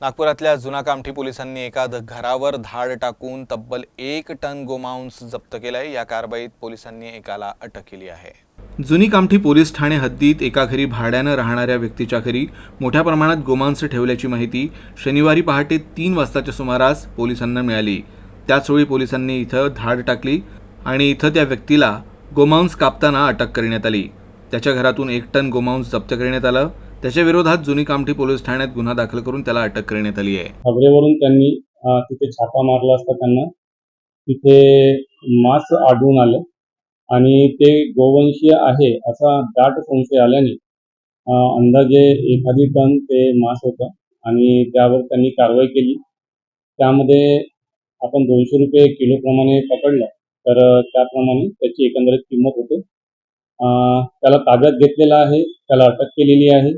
नागपुरातल्या जुना कामठी पोलिसांनी एका घरावर धाड टाकून तब्बल एक टन गोमांस जप्त केलाय. या कारवाईत पोलिसांनी एकाला अटक केली आहे. जुनी कामठी पोलीस ठाणे हद्दीत एका घरी भाड्यानं राहणाऱ्या व्यक्तीच्या घरी मोठ्या प्रमाणात गोमांस ठेवल्याची माहिती शनिवारी पहाटे तीन वाजताच्या सुमारास पोलिसांना मिळाली. त्याचवेळी पोलिसांनी इथं धाड टाकली आणि इथं त्या व्यक्तीला गोमांस कापताना अटक करण्यात आली. त्याच्या घरातून एक टन गोमांस जप्त करण्यात आलं. त्याच्या विरोधात जुनी कामठी पोलीस ठाण्यात गुन्हा दाखल करून त्याला अटक करण्यात आली आहे. खबरेवरून त्यांनी तिथे छापा मारला असता त्यांना. तिथे मांस आढळून आलं आणि ते गोवंशीय आहे असा दाट संशय आल्याने अंदाजे एखादी टन ते मांस होतं आणि त्यावर त्यांनी कारवाई केली. त्यामध्ये आपण दोनशे रुपये किलोप्रमाणे पकडलं तर त्याप्रमाणे त्याची एकंदरीत किंमत होते. त्याला ताब्यात घेतलेला आहे त्याला अटक केलेली आहे.